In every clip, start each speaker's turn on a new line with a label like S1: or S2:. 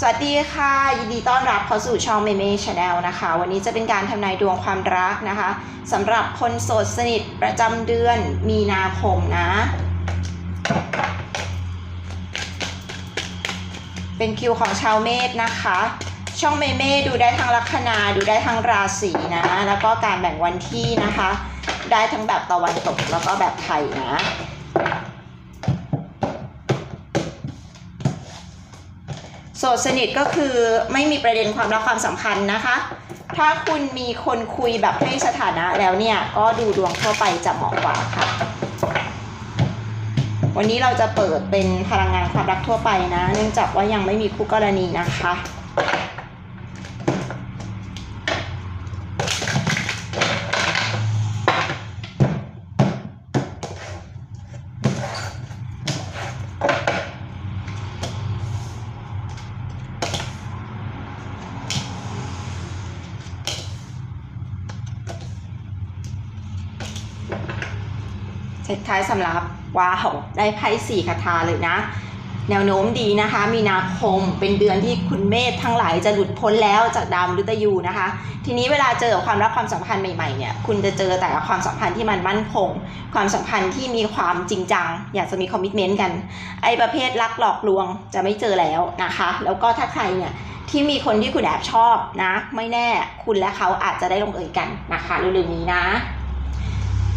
S1: สวัสดีค่ะ ยินดีต้อนรับเข้าสู่ช่องเมเม่ชาแนลนะคะ วันนี้จะเป็นการทำนายดวงความรักนะคะสำหรับคนโสดสนิทประจำเดือนมีนาคมนะ เป็นคิวของชาวเมษนะคะ ช่องเมเม่ดูได้ทั้งลัคนาดูได้ทั้งราศีนะ แล้วก็การแบ่งวันที่นะคะ ได้ทั้งแบบตะวันตกแล้วก็แบบไทยนะ โสดสนิทก็คือไม่มีประเด็นความรักความสัมพันธ์นะคะ ถ้าคุณมีคนคุยแบบให้สถานะแล้วเนี่ย ก็ดูดวงทั่วไปจะเหมาะกว่าค่ะ วันนี้เราจะเปิดเป็นพลังงานความรักทั่วไปนะ เนื่องจากว่ายังไม่มีคู่กรณีนะคะ เซตท้ายสำหรับว้าวได้ไพ่สี่คาถาเลยนะ แนวโน้มดีนะคะ มีนาคมเป็นเดือนที่คุณเมธทั้งหลายจะหลุดพ้นแล้วจากดาวมฤตยูนะคะ ทีนี้เวลาเจอความรักความสัมพันธ์ใหม่ๆเนี่ยคุณจะเจอแต่กับความสัมพันธ์ที่มันมั่นคง ความสัมพันธ์ที่มีความจริงจัง อยากจะมีคอมมิชเมนต์กัน ไอ้ประเภทรักหลอกลวงจะไม่เจอแล้วนะคะ แล้วก็ถ้าใครเนี่ยที่มีคนที่คุณแอบชอบนะ ไม่แน่คุณและเขาอาจจะได้ลงเอยกันนะคะเร็วๆนี้นะ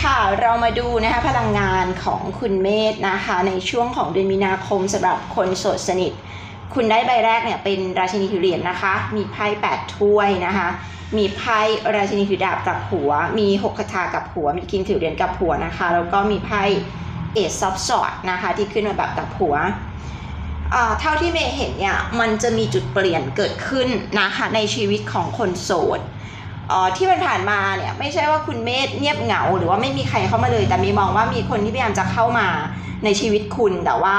S1: ค่ะเรามาดูนะคะพลังงานของคุณเมธนะคะ ในช่วงของเดือนมีนาคมสำหรับคนโสดสนิท คุณได้ใบแรกเนี่ยเป็นราชินีถือเหรียญนะคะ มีไพ่แปดถ้วยนะคะ มีไพ่ราชินีถือดาบกับหัว มีหกคาถากับหัว มีคิงถือเหรียญกับหัวนะคะ แล้วก็มีไพ่เอซซับสอดนะคะที่ขึ้นมาแบบกับหัวเท่าที่เมย์เห็นเนี่ยมันจะมีจุดเปลี่ยนเกิดขึ้นนะคะในชีวิตของคนโสด ที่มันผ่านมาเนี่ยไม่ใช่ว่าคุณเมธเงียบเหงา หรือว่าไม่มีใครเข้ามาเลย แต่มีมองว่ามีคนที่พยายามจะเข้ามาในชีวิตคุณแต่ว่า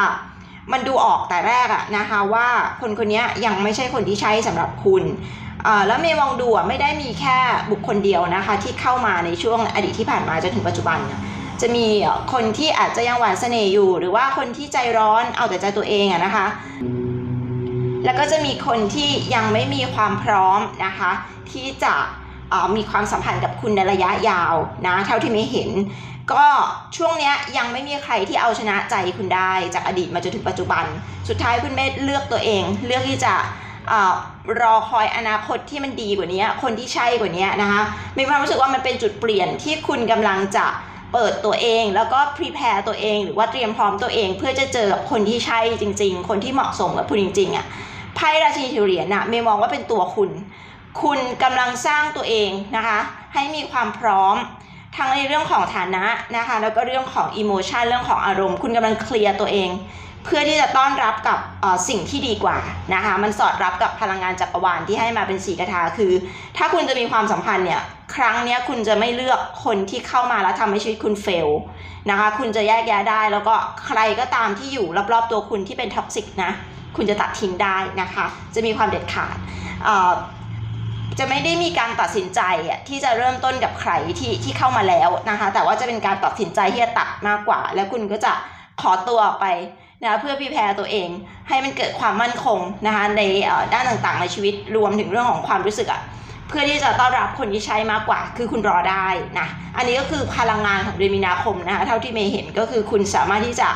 S1: มันดูออกแต่แรกอะนะคะว่าคนคนนี้ยังไม่ใช่คนที่ใช่สำหรับคุณแล้วเมย์มองดูอะไม่ได้มีแค่บุคคลเดียวนะคะที่เข้ามาในช่วงอดีตที่ผ่านมาจนถึงปัจจุบันน่ะจะมีคนที่อาจจะยังหวานเสน่ห์อยู่ หรือว่าคนที่ใจร้อนเอาแต่ใจตัวเองอะนะคะ แล้วก็จะมีคนที่ยังไม่มีความพร้อมนะคะ ที่จะ มีความสัมพันธ์กับคุณในระยะยาวนะเท่าที่ไม่เห็น ก็ช่วงเนี้ยยังไม่มีใครที่เอาชนะใจคุณได้จากอดีตมาจนถึงปัจจุบัน สุดท้ายคุณเมธเลือกตัวเอง เลือกที่จะอรอคอยอนาคตที่มันดีกว่านี้ คนที่ใช่กว่านี้นะคะมีความรู้สึกว่ามันเป็นจุดเปลี่ยนที่คุณกำลังจะเปิดตัวเองแล้วก็ prepare ตัวเองหรือว่าเตรียมพร้อมตัวเอง เพื่อจะเจอกับคนที่ใช่จริง ๆ คนที่เหมาะสมกับคุณจริง ๆอะไพ่ราชินีถือเหรียญน่ะเมย์มองว่าเป็นตัวคุณ คุณกำลังสร้างตัวเองนะคะ ให้มีความพร้อม ทั้งในเรื่องของฐานะนะคะ แล้วก็เรื่องของอิโมชันเรื่องของอารมณ์ คุณกำลังเคลียร์ตัวเอง เพื่อที่จะต้อนรับกับสิ่งที่ดีกว่านะคะ มันสอดรับกับพลังงานจักรวาลที่ให้มาเป็นสีกทาคือ ถ้าคุณจะมีความสัมพันธ์เนี่ยครั้งนี้คุณจะไม่เลือกคนที่เข้ามาแล้วทำให้ชีวิตคุณเฟลนะคะ คุณจะแยกแยะได้ แล้วก็ใครก็ตามที่อยู่รอบๆตัวคุณที่เป็นท็อกซิกนะคุณจะตัดทิ้งได้นะคะ จะมีความเด็ดขาด จะไม่ได้มีการตัดสินใจอะที่จะเริ่มต้นกับใครที่ที่เข้ามาแล้วนะคะ แต่ว่าจะเป็นการตัดสินใจที่จะตัดมากกว่า แล้วคุณก็จะขอตัวออกไปนะเพื่อพิแพรตัวเองให้มันเกิดความมั่นคงนะคะในด้านต่างๆในชีวิตรวมถึงเรื่องของความรู้สึกอะเพื่อที่จะต้อนรับคนที่ใช้มากกว่า คือคุณรอได้นะอันนี้ก็คือพลังงานของเดือนมีนาคมนะคะเท่าที่เมย์เห็นก็คือคุณสามารถที่จะ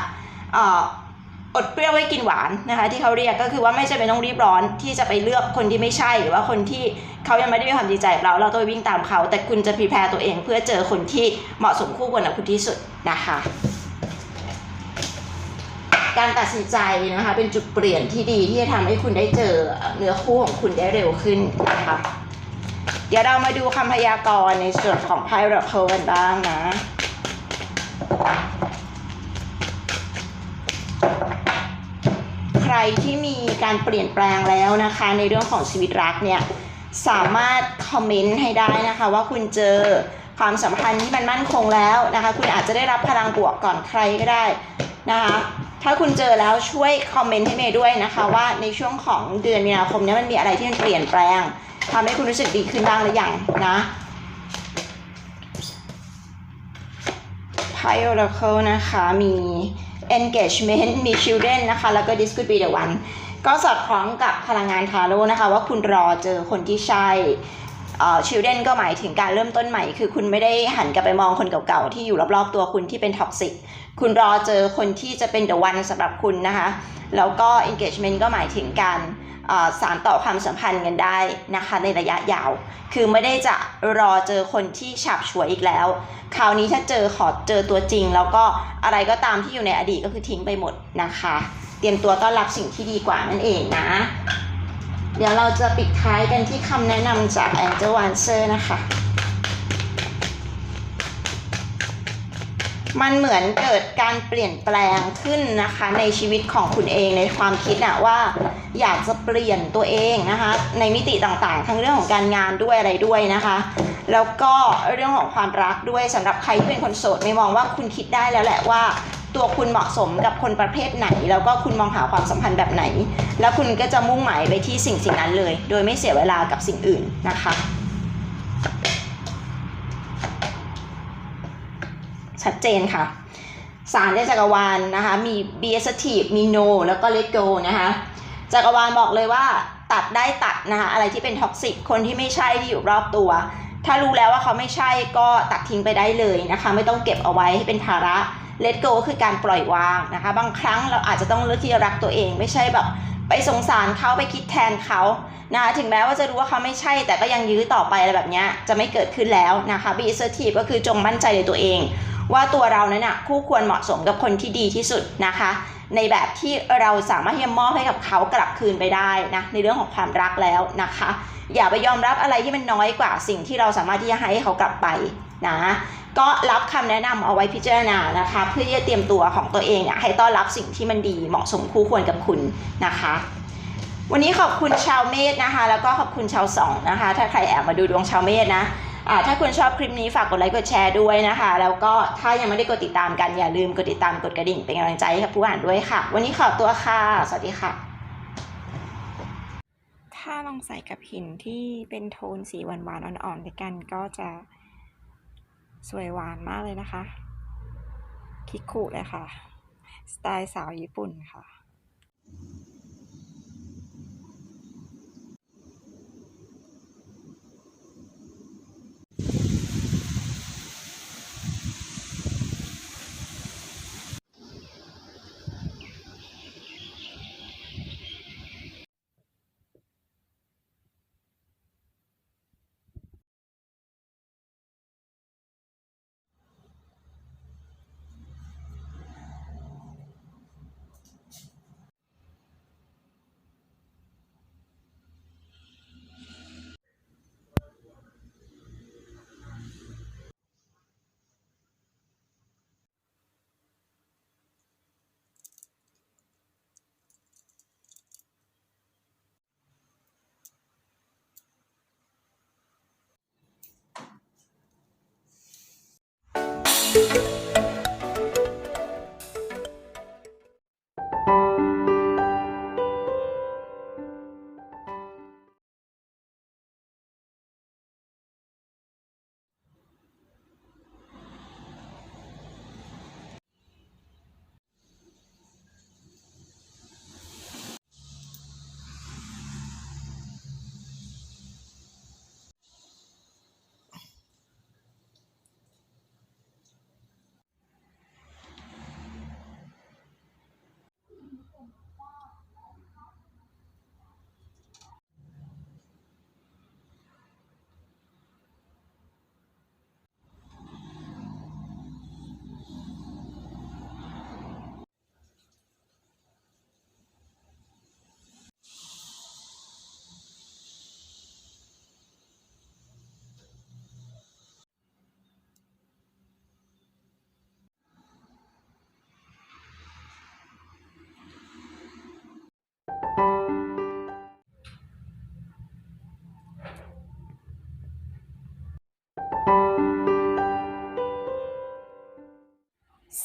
S1: อดเปรี้ยวไว้กินหวานนะคะที่เขาเรียกก็คือว่าไม่จำเป็นต้องรีบร้อนที่จะไปเลือกคนที่ไม่ใช่หรือว่าคนที่เขายังไม่ได้มีความดีใจกับเราเราต้องไปวิ่งตามเขา แต่คุณจะพรีแพร์ตัวเองเพื่อเจอคนที่เหมาะสมคู่ควรกับคุณที่สุดนะคะ การตัดสินใจนะคะเป็นจุดเปลี่ยนที่ดีที่จะทำให้คุณได้เจอเนื้อคู่ของคุณได้เร็วขึ้นนะคะเดี๋ยวเรามาดูคำพยากรณ์ในส่วนของไพ่ราเคิลกันบ้างนะ ใคร ที่มีการเปลี่ยนแปลงแล้วนะคะ ในเรื่องของชีวิตรักเนี่ยสามารถคอมเมนต์ให้ได้นะคะ ว่าคุณเจอความสัมพันธ์ที่มันมั่นคงแล้วนะคะ คุณอาจจะได้รับพลังบวกก่อนใครก็ได้นะคะถ้าคุณเจอแล้วช่วยคอมเมนต์ให้เมย์ด้วยนะคะ ว่าในช่วงของเดือนมีนาคมเนี้มันมีอะไรที่มันเปลี่ยนแปลงทำให้คุณรู้สึกดีขึ้นบ้างหรือยังนะ ไพ่ Oracle นะคะมี engagement มี children นะคะ แล้วก็ this could be the one ก็สอดคล้องกับพลังงานทาโร่นะคะ ว่าคุณรอเจอคนที่ใช่ชิลเดนก็หมายถึงการเริ่มต้นใหม่ คือคุณไม่ได้หันกลับไปมองคนเก่าๆ ที่อยู่รอบๆตัวคุณที่เป็นท็อกซิกคุณรอเจอคนที่จะเป็นเดอะวันสำหรับคุณนะคะ แล้วก็ engagement ก็หมายถึงการ สารต่อความสัมพันธ์กันได้นะคะในระยะยาว คือไม่ได้จะรอเจอคนที่ฉับฉวยอีกแล้ว คราวนี้ถ้าเจอขอเจอตัวจริง แล้วก็อะไรก็ตามที่อยู่ในอดีตก็คือทิ้งไปหมดนะคะ เตรียมตัวต้อนรับสิ่งที่ดีกว่านั่นเองนะ เดี๋ยวเราจะปิดท้ายกันที่คำแนะนำจาก Angel Answer นะคะ มันเหมือนเกิดการเปลี่ยนแปลงขึ้นนะคะ ในชีวิตของคุณเองในความคิดอะว่าอยากจะเปลี่ยนตัวเองนะคะ ในมิติต่างๆ ทั้งเรื่องของการงานด้วยอะไรด้วยนะคะ แล้วก็เรื่องของความรักด้วยสำหรับใครที่เป็นคนโสดไม่มองว่าคุณคิดได้แล้วแหละว่าตัวคุณเหมาะสมกับคนประเภทไหน แล้วก็คุณมองหาความสัมพันธ์แบบไหน แล้วคุณก็จะมุ่งหมายไปที่สิ่งสิ่งนั้นเลย โดยไม่เสียเวลากับสิ่งอื่นนะคะ ชัดเจนค่ะ สารในจักรวาลนะคะ มี b s t มี no แล้วก็ let go นะคะ จักรวาลบอกเลยว่าตัดได้ตัดนะคะ อะไรที่เป็นท็อกซิกคนที่ไม่ใช่ที่อยู่รอบตัว ถ้ารู้แล้วว่าเขาไม่ใช่ก็ตัดทิ้งไปได้เลยนะคะ ไม่ต้องเก็บเอาไว้ให้เป็นภาระ let go ก็คือการปล่อยวางนะคะ บางครั้งเราอาจจะต้องเลือกที่จะรักตัวเอง ไม่ใช่แบบไปสงสารเขาไปคิดแทนเขานะคะถึงแม้ว่าจะรู้ว่าเขาไม่ใช่ แต่ก็ยังยื้อต่อไปอะไรแบบนี้จะไม่เกิดขึ้นแล้วนะคะ be assertive ก็คือจงมั่นใจในตัวเอง ว่าตัวเรานั้นน่ะคู่ควรเหมาะสมกับคนที่ดีที่สุดนะคะ ในแบบที่เราสามารถที่จะมอบให้กับเขากลับคืนไปได้นะในเรื่องของความรักแล้วนะคะ อย่าไปยอมรับอะไรที่มันน้อยกว่าสิ่งที่เราสามารถที่จะให้เขากลับไปนะก็รับคำแนะนำเอาไว้พิจารณานะคะ เพื่อที่จะเตรียมตัวของตัวเองเนี่ยให้ต้อนรับสิ่งที่มันดีเหมาะสมคู่ควรกับคุณนะคะ วันนี้ขอบคุณชาวเมษนะคะ แล้วก็ขอบคุณชาวสองนะคะ ถ้าใครแอบมาดูดวงชาวเมษนะ ถ้าคุณชอบคลิปนี้ฝากกดไลค์กดแชร์ด้วยนะคะ แล้วก็ถ้ายังไม่ได้กดติดตามกันอย่าลืมกดติดตามกดกระดิ่งเป็นกำลังใจให้กับผู้อ่านด้วยค่ะ วันนี้ขอตัวค่ะ สวัสดีค่ะ ถ้าลองใส่กับหินที่เป็นโทนสีหวานๆอ่อนๆด้วยกันก็จะสวยหวานมากเลยนะคะ คิกคุเลยค่ะ สไตล์สาวญี่ปุ่นค่ะ